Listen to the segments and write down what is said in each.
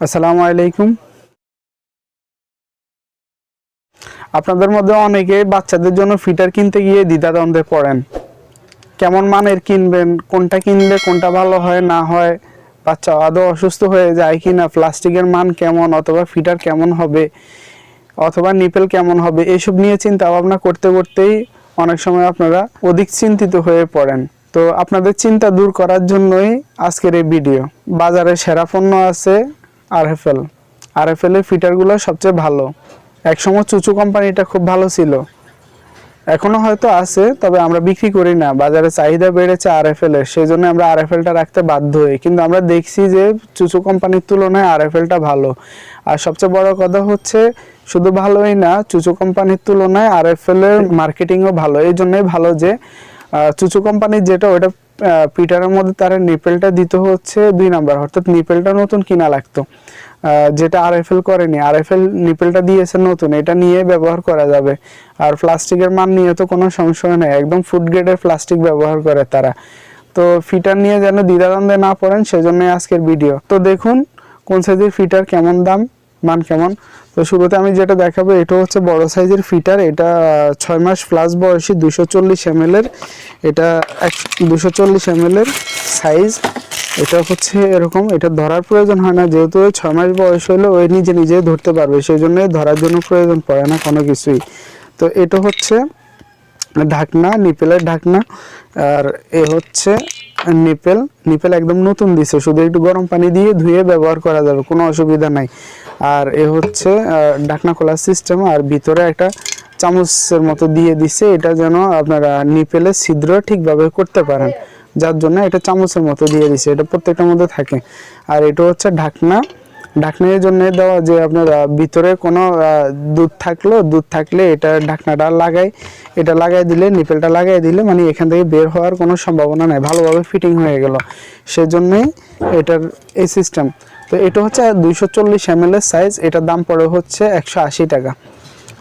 আসসালামু আলাইকুম। আপনাদের মধ্যে অনেকে বাচ্চাদের জন্য ফিটার কিনতে গিয়ে দ্বিধাদ্বন্দ্বে পড়েন। কেমন মানের কিনবেন, কোনটা কিনলে কোনটা ভালো হয়, না হয়, বাচ্চা আদৌ অসুস্থ হয়ে যায় কি না প্লাস্টিকের মান কেমন অথবা ফিটার কেমন হবে, অথবা নিপেল কেমন হবে, এসব নিয়ে চিন্তা ভাবনা করতে করতেই অনেক সময় আপনারা অধিক চিন্তিত হয়ে পড়েন। তো আপনাদের চিন্তা দূর করার জন্যই আজকের এই ভিডিও। বাজারে সেরা পণ্য আছে আরএফএল আরএফএল এর ফিটারগুলো সবচেয়ে ভালো। একসময় চুচু কোম্পানিটা খুব ভালো ছিল। এখনও হয়তো আছে, তবে আমরা বিক্রি করি না। বাজারে চাহিদা বেড়েছে আরএফএল এর, সেই জন্য আমরা আরএফএলটা রাখতে বাধ্য হই। কিন্তু আমরা দেখছি যে চুচু কোম্পানির তুলনায় আরএফএলটা ভালো। আর সবচেয়ে বড় কথা হচ্ছে, শুধু ভালোই না, চুচু কোম্পানির তুলনায় আরএফএল এর মার্কেটিংও ভালো। এই জন্যই ভালো যে চুচু কোম্পানির যেটা ওটা পিটারের মধ্যে তার নিপেলটা দিতে হচ্ছে দুই নাম্বার। অর্থাৎ নিপেলটা নতুন কিনা লাগতো। যেটা আর এফ এল করেনি। আর এফ এল নিপেলটা দিয়েছে নতুন। এটা নিয়ে ব্যবহার করা যাবে। আর প্লাস্টিকের মান নিয়ে তো কোনো সংশয় নেই। একদম ফুড গ্রেডের প্লাস্টিক ব্যবহার করে তারা। তো ফিটার নিয়ে যেন দ্বিধাদ্বন্দ্বে না পড়েন, সেজন্যই আজকের ভিডিও। তো দেখুন, কোন সাইজের ফিটার, কেমন দাম? মান কেমন? তো শুরুতে আমি যেটা দেখাবো, এটা হচ্ছে বড় সাইজের ফিটার। এটা ছয় মাস প্লাস বয়সী, দুশো চল্লিশ এম এর। এটা এক, দুশো চল্লিশ এম এর সাইজ এটা হচ্ছে এরকম, এটা ধরার প্রয়োজন হয় না। যেহেতু ওই ছয় মাস বয়স হলে ওই নিজে নিজে ধরতে পারবে সেই জন্য ধরার জন্য প্রয়োজন পড়ে না কোনো কিছুই। তো এটা হচ্ছে ঢাকনা, নিপেলের ঢাকনা। আর এ হচ্ছে নিপেল নিপেল একদম নতুন দিছে। শুধু একটু গরম পানি দিয়ে ধুয়ে ব্যবহার করা যাবে, কোনো অসুবিধা নাই। আর এ হচ্ছে ঢাকনা খোলার সিস্টেম আর ভিতরে একটা চামচের মতো দিয়ে দিছে। এটা যেন আপনারা নিপেলে ছিদ্র ঠিকভাবে করতে পারেন। যার জন্য এটা চামচের মতো দিয়ে দিছে। এটা প্রত্যেকটার মধ্যে থাকে। আর এটা হচ্ছে ঢাকনা ঢাকনার জন্য দেওয়া যে আপনার ভিতরে কোনো দুধ থাকল, দুধ থাকলে এটা ঢাকনাটা লাগাই, এটা লাগাই দিলে, নিপেলটা লাগাই দিলে মানে এখান থেকে বের হওয়ার কোনো সম্ভাবনা নেই, ভালোভাবে ফিটিং হয়ে গেল। সেজন্যই এটার এই সিস্টেম তো এটা হচ্ছে দুইশো চল্লিশ এম সাইজ এটার দাম পড়ে হচ্ছে একশো আশি টাকা।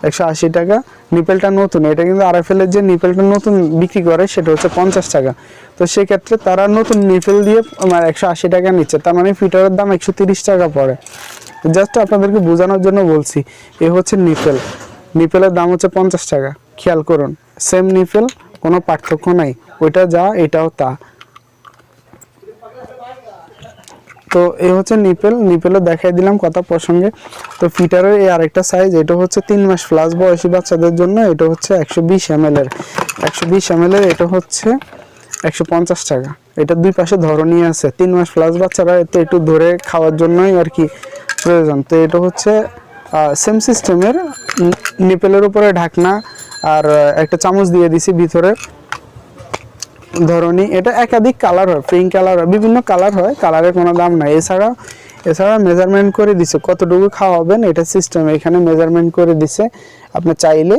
একশো আশি টাকা। নিপেলটা নতুন। এটা কিন্তু আরএফএল এর যে নিপেলটা নতুন বিক্রি করে, সেটা হচ্ছে পঞ্চাশ টাকা। তো সেক্ষেত্রে তারা নতুন নিপেল দিয়ে একশো আশি টাকা নিচ্ছে। তার মানে ফিটারের দাম একশো তিরিশ টাকা পড়ে। জাস্ট আপনাদেরকে বোঝানোর জন্য বলছি, এ হচ্ছে নিপেল। নিপেলের দাম হচ্ছে পঞ্চাশ টাকা। খেয়াল করুন, সেম নিপেল, কোনো পার্থক্য নাই। ওইটা যা, এটাও তা। তো এ হচ্ছে নিপেল নিপেলও দেখাই দিলাম কথা প্রসঙ্গে। তো ফিটারের এই আরেকটা সাইজ এটা হচ্ছে তিন মাস প্লাস বয়সী বাচ্চাদের জন্য, এটা হচ্ছে একশো বিশ এম এর। একশো বিশ এম এর এটা হচ্ছে একশো পঞ্চাশ টাকা। এটা দুই পাশে ধরনই আছে। তিন মাস প্লাস বাচ্চারা এতে একটু ধরে খাওয়ার জন্যই আর কি প্রয়োজন। তো এটা হচ্ছে সেম সিস্টেমের নিপেলের উপরে ঢাকনা আর একটা চামচ দিয়ে দিছি ভিতরে। ধরনী এটা একাধিক কালার হয় পিঙ্ক কালার হয়, বিভিন্ন কালার হয় কালারের কোনো দাম নাই। এছাড়া এছাড়া মেজারমেন্ট করে দিছে, কতটুকু খাওয়াবেন, এটা সিস্টেম এখানে মেজারমেন্ট করে দিছে। আপনি চাইলে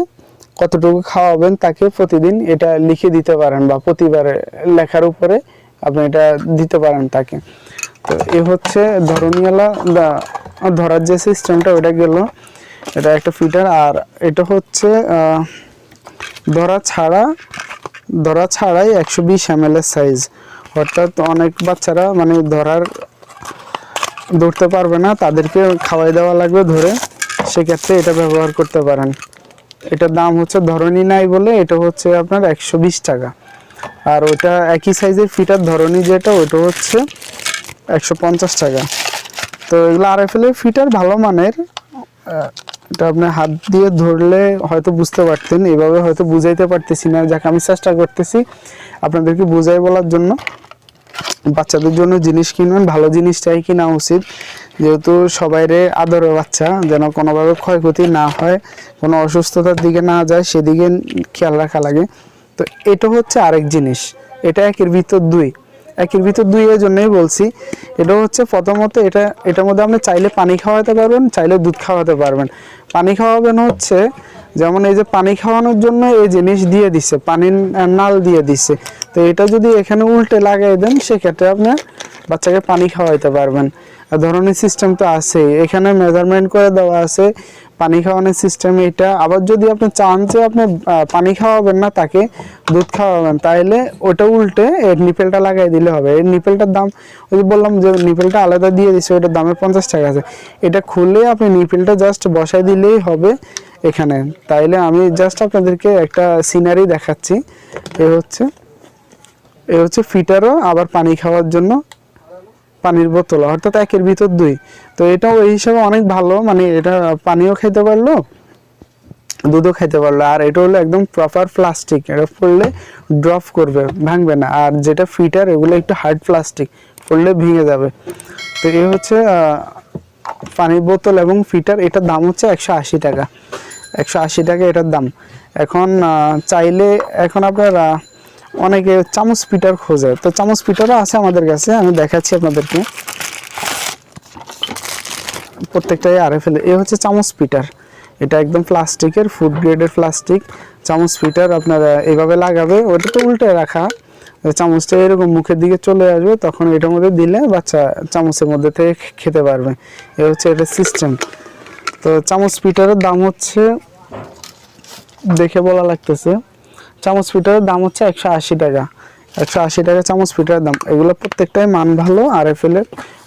কতটুকু খাওয়াবেন, তাকে প্রতিদিন এটা লিখে দিতে পারেন বা প্রতিবারে লেখার উপরে আপনি এটা দিতে পারেন তাকে। তো এ হচ্ছে ধরনীয়ালা ধরার যে সিস্টেমটা ওটা গেল। এটা একটা ফিটার আর এটা হচ্ছে ধরা ছাড়া ধরা ছাড়াই একশো বিশ এম সাইজ অর্থাৎ অনেক বাচ্চারা মানে ধরার ধরতে পারবে না, তাদেরকে খাওয়াই দেওয়া লাগবে ধরে। সেক্ষেত্রে এটা ব্যবহার করতে পারেন। এটার দাম হচ্ছে ধরনী নাই বলে এটা হচ্ছে আপনার একশো বিশ টাকা। আর ওটা একই সাইজের ফিটার ধরনী যেটা ওটা হচ্ছে একশো পঞ্চাশ টাকা। তো এগুলো আর এফ ফিটার ভালো মানের এটা আপনি হাত দিয়ে ধরলে হয়তো বুঝতে পারতেন, এভাবে হয়তো বুঝাইতে পারতেছি না। যাকে, আমি চেষ্টা করতেছি আপনাদেরকে বুঝাই বলার জন্য। বাচ্চাদের জন্য জিনিস কিনবেন ভালো জিনিসটাই কিনা উচিত। যেহেতু সবাইরে আদরের বাচ্চা, যেন কোনোভাবে ক্ষয়ক্ষতি না হয়, কোনো অসুস্থতার দিকে না যায়, সেদিকে খেয়াল রাখা লাগে। তো এটা হচ্ছে আরেক জিনিস। এটা একের ভিতর দুই। একের ভিতর দুই এর জন্যই বলছি। এটা হচ্ছে প্রথমত এটা, এটার মধ্যে আপনি চাইলে পানি খাওয়াতে পারবেন, চাইলে দুধ খাওয়াতে পারবেন। পানি খাওয়াবেন হচ্ছে, যেমন এই যে পানি খাওয়ানোর জন্য এই জিনিস দিয়ে দিছে, পানির নাল দিয়ে দিছে। তো এটা যদি এখানে উল্টে লাগাই দেন, সেক্ষেত্রে আপনার বাচ্চাকে পানি খাওয়াইতে পারবেন। ধরনের সিস্টেম তো আছে এখানে মেজারমেন্ট করে দেওয়া আছে পানি খাওয়ানোর সিস্টেম এটা আবার যদি আপনি চান যে আপনি পানি খাওয়াবেন না তাকে, দুধ খাওয়াবেন তাহলে ওটা উল্টে এর নিপেলটা লাগাই দিলে হবে। এর নিপেলটার দাম, ওই যে বললাম যে নিপেলটা আলাদা দিয়ে দিচ্ছে ওটার দামে পঞ্চাশ টাকা আছে। এটা খুলে আপনি নিপেলটা জাস্ট বসাই দিলেই হবে এখানে। তাইলে আমি জাস্ট আপনাদেরকে একটা সিনারি দেখাচ্ছি। এ হচ্ছে এ হচ্ছে ফিটারও আবার পানি খাওয়ার জন্য। পানির বোতল, অর্থাৎ একের ভিতর দুই। তো এটাও এই হিসাবে অনেক ভালো মানে এটা পানিও খেতে পারল, দুধও খেতে পারল। আর এটা হলো একদম প্রপার প্লাস্টিক এটা পড়লে ড্রপ করবে, ভাঙবে না। আর যেটা ফিটার এগুলো একটু হার্ড প্লাস্টিক পড়লে ভেঙে যাবে। তো এই হচ্ছে পানির বোতল এবং ফিটার এটার দাম হচ্ছে একশো আশি টাকা। একশো আশি টাকা এটার দাম। এখন চাইলে, এখন আপনার অনেকে চামচ পিটার খোঁজে। তো চামচ পিটারও আছে আমাদের কাছে, আমি দেখাচ্ছি আপনাদেরকে। প্রত্যেকটাই আরে ফেলে এ হচ্ছে চামচ পিটার এটা একদম প্লাস্টিকের ফুড গ্রেডের প্লাস্টিক। চামচ পিটার আপনারা এভাবে লাগাবে, ওটা তো উল্টে রাখা। চামচটা এরকম মুখের দিকে চলে আসবে, তখন এটার মধ্যে দিলে বাচ্চা চামচের মধ্যে থেকে খেতে পারবে। এ হচ্ছে এটা সিস্টেম তো চামচ পিটারের দাম হচ্ছে, দেখে বলা লাগতেছে চামচ পিটারের দাম হচ্ছে একশো আশি টাকা। একশো আশি টাকা চামচ পিটারের দাম। এগুলো প্রত্যেকটাই মান ভালো আর এফ এর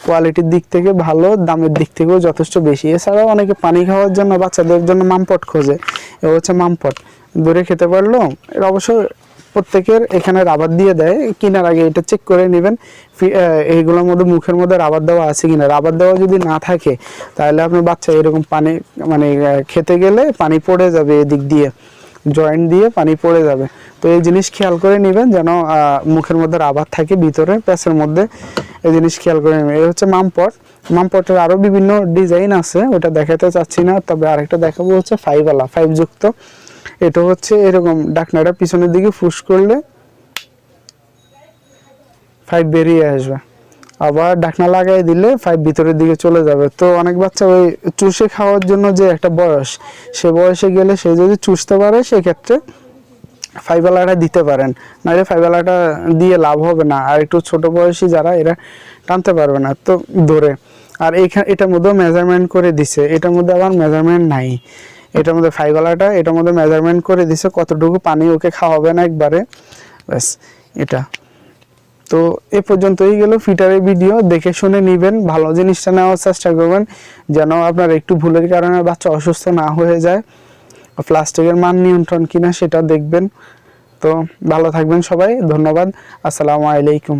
কোয়ালিটির দিক থেকে ভালো, দামের দিক থেকেও যথেষ্ট বেশি। এছাড়াও অনেকে পানি খাওয়ার জন্য বাচ্চাদের জন্য মামপট খোঁজে। এ হচ্ছে মামপট। দূরে খেতে পারল এর অবশ্য প্রত্যেকের এখানে রাবার দিয়ে দেয়। কেনার আগে এটা চেক করে নেবেন। এইগুলোর মধ্যে মুখের মধ্যে রাবার দেওয়া আছে কিনা। রাবার দেওয়া যদি না থাকে, তাহলে আপনার বাচ্চা এরকম পানি মানে খেতে গেলে পানি পড়ে যাবে এদিক দিয়ে। জয়েন্ট দিয়ে পানি পড়ে যাবে। তো এই জিনিস খেয়াল করে নেবেন যেন মুখের মধ্যে রাবার থাকে, ভিতরে প্যাসের মধ্যে এই জিনিস খেয়াল করে নেবেন। এই হচ্ছে মামপট। মামপটের আরও বিভিন্ন ডিজাইন আছে, ওটা দেখাতে চাচ্ছি না, তবে আরেকটা দেখাবো হচ্ছে ফাইভওয়ালা ফাইভ যুক্ত এটা হচ্ছে এরকম ডাকনাটা পিছনের দিকে ফুস করলে ফাইভ বেরিয়ে আসবে। আবার ঢাকনা লাগাই দিলে ফাইভ ভিতরের দিকে চলে যাবে। তো অনেক বাচ্চা ওই চুষে খাওয়ার জন্য যে একটা বয়স, সে বয়সে গেলে সে যদি চুষতে পারে, সেক্ষেত্রে ফাইবালাটা দিতে পারেন। নাহলে ফাইবালাটা দিয়ে লাভ হবে না। আর একটু ছোট বয়সী যারা, এরা টানতে পারবে না। তো ধরে, আর এইখানে, এটার মধ্যেও মেজারমেন্ট করে দিছে। এটার মধ্যে আবার মেজারমেন্ট নাই। এটার মধ্যে ফাইবালাটা এটার মধ্যে মেজারমেন্ট করে দিছে কতটুকু পানি ওকে খাওয়াবে না একবারে। ব্যাস, এটা। তো এ পর্যন্তই গেল ফিটারের ভিডিও। দেখে শুনে নেবেন, ভালো জিনিসটা নেওয়ার চেষ্টা করবেন, যেন আপনার একটু ভুলের কারণে বাচ্চা অসুস্থ না হয়ে যায়। প্লাস্টিকের মান নিয়ন্ত্রণ কিনা সেটা দেখবেন। তো ভালো থাকবেন সবাই, ধন্যবাদ, আসসালামু আলাইকুম।